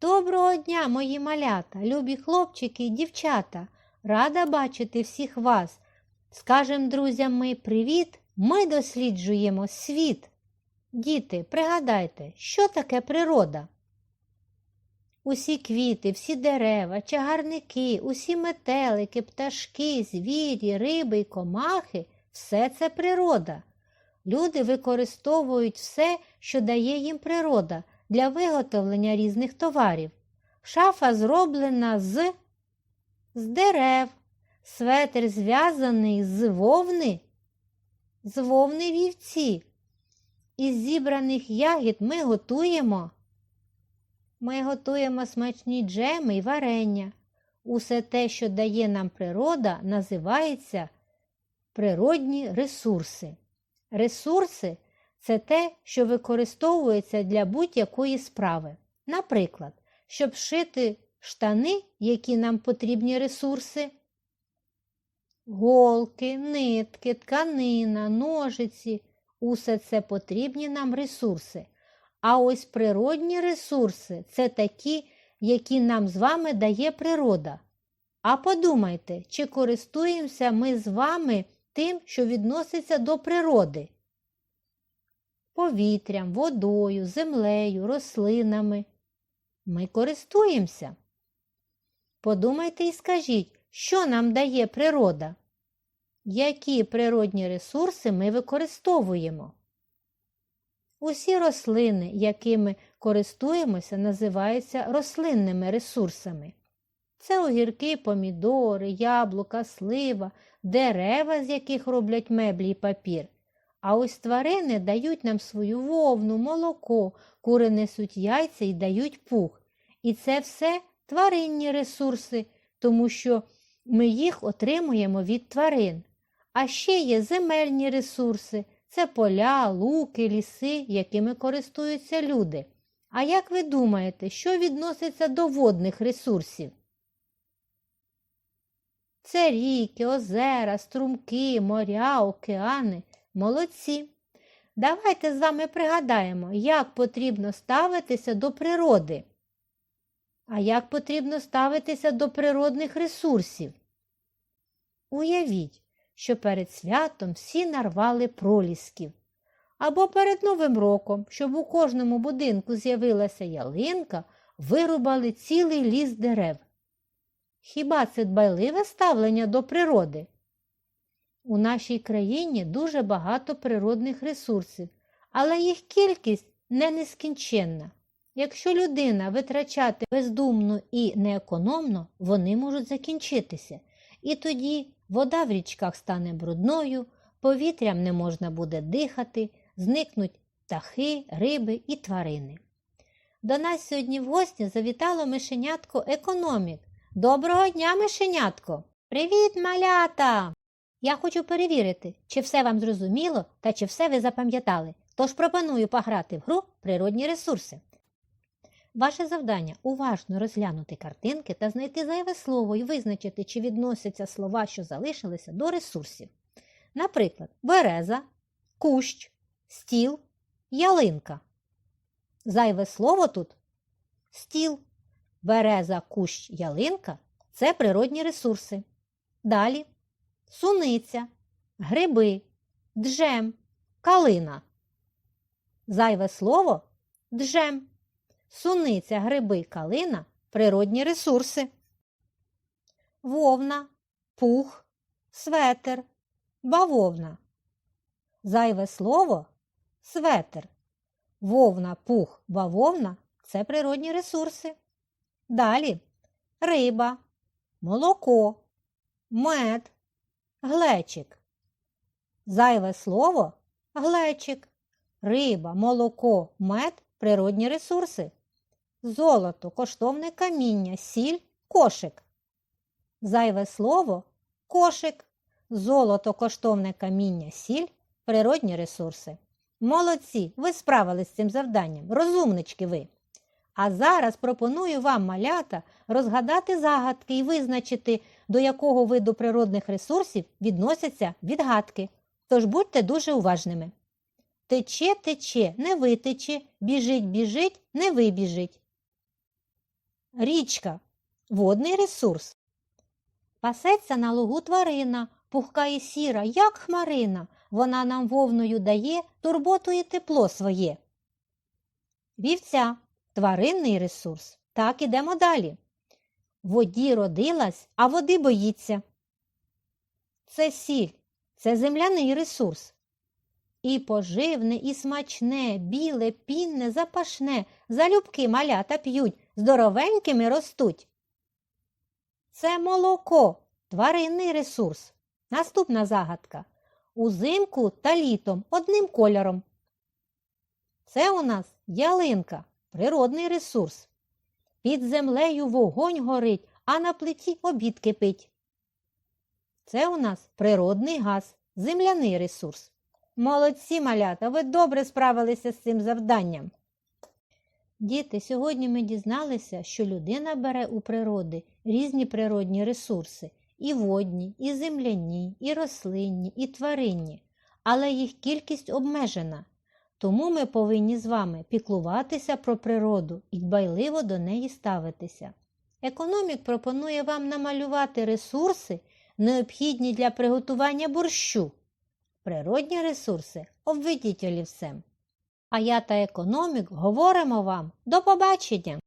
Доброго дня, мої малята, любі хлопчики і дівчата. Рада бачити всіх вас. Скажем друзям ми привіт, ми досліджуємо світ. Діти, пригадайте, що таке природа? Усі квіти, всі дерева, чагарники, усі метелики, пташки, звірі, риби й комахи все це природа. Люди використовують все, що дає їм природа, для виготовлення різних товарів. Шафа зроблена з, з дерев, светр зв'язаний з вовни, з вовни вівці. Із зібраних ягід ми готуємо. Ми готуємо смачні джеми й варення. Усе те, що дає нам природа, називається природні ресурси. Ресурси це те, що використовується для будь-якої справи. Наприклад, щоб шити штани, які нам потрібні ресурси, голки, нитки, тканина, ножиці усе це потрібні нам ресурси. А ось природні ресурси це такі, які нам з вами дає природа. А подумайте, чи користуємося ми з вами тим, що відноситься до природи? Повітрям, водою, землею, рослинами. Ми користуємося. Подумайте і скажіть, що нам дає природа? Які природні ресурси ми використовуємо? Усі рослини, якими користуємося, називаються рослинними ресурсами. Це огірки, помідори, яблука, слива, дерева, з яких роблять меблі й папір. А ось тварини дають нам свою вовну, молоко, кури несуть яйця і дають пух. І це все тваринні ресурси, тому що ми їх отримуємо від тварин. А ще є земельні ресурси це поля, луки, ліси, якими користуються люди. А як ви думаєте, що відноситься до водних ресурсів? Це ріки, озера, струмки, моря, океани. Молодці. Давайте з вами пригадаємо, як потрібно ставитися до природи. А як потрібно ставитися до природних ресурсів? Уявіть, що перед святом всі нарвали пролісків. Або перед Новим роком, щоб у кожному будинку з'явилася ялинка, вирубали цілий ліс дерев. Хіба це дбайливе ставлення до природи? У нашій країні дуже багато природних ресурсів, але їх кількість не нескінченна. Якщо людина витрачати бездумно і неекономно, вони можуть закінчитися. І тоді вода в річках стане брудною, повітрям не можна буде дихати, зникнуть птахи, риби і тварини. До нас сьогодні в гості завітало мишенятко економік. Доброго дня, мишенятко! Привіт, малята! Я хочу перевірити, чи все вам зрозуміло та чи все ви запам'ятали. Тож пропоную пограти в гру природні ресурси. Ваше завдання уважно розглянути картинки та знайти зайве слово і визначити, чи відносяться слова, що залишилися, до ресурсів. Наприклад, береза, кущ, стіл, ялинка. Зайве слово тут стіл. Береза, кущ, ялинка це природні ресурси. Далі суниця, гриби, джем, калина. Зайве слово джем. Суниця, гриби, калина природні ресурси. Вовна, пух, светер, бавовна. Зайве слово светер. Вовна, пух, бавовна це природні ресурси. Далі риба, молоко, мед, глечик. Зайве слово глечик. Риба, молоко, мед природні ресурси. Золото, коштовне каміння, сіль, кошик. Зайве слово кошик. Золото, коштовне каміння, сіль природні ресурси. Молодці, ви справились з цим завданням, розумнички ви. А зараз пропоную вам, малята, розгадати загадки і визначити, до якого виду природних ресурсів відносяться відгадки. Тож будьте дуже уважними. Тече, тече, не витече, біжить, біжить, не вибіжить. Річка водний ресурс. Пасеться на лугу тварина, пухка і сіра, як хмарина. Вона нам вовною дає турботу і тепло своє. Вівця тваринний ресурс. Так, ідемо далі. Воді родилась, а води боїться. Це сіль, це земляний ресурс. І поживне, і смачне, біле, пінне, запашне, залюбки малята п'ють, здоровенькими ростуть. Це молоко, тваринний ресурс. Наступна загадка. Узимку та літом одним кольором. Це у нас ялинка, природний ресурс. Під землею вогонь горить, а на плиті обід кипить. Це у нас природний газ, земляний ресурс. Молодці малята, ви добре справилися з цим завданням. Діти, сьогодні ми дізналися, що людина бере у природи різні природні ресурси і водні, і земляні, і рослинні, і тваринні, але їх кількість обмежена. Тому ми повинні з вами піклуватися про природу і дбайливо до неї ставитися. Економік пропонує вам намалювати ресурси, необхідні для приготування борщу. Природні ресурси обведіть олівцем. А я та економік говоримо вам до побачення!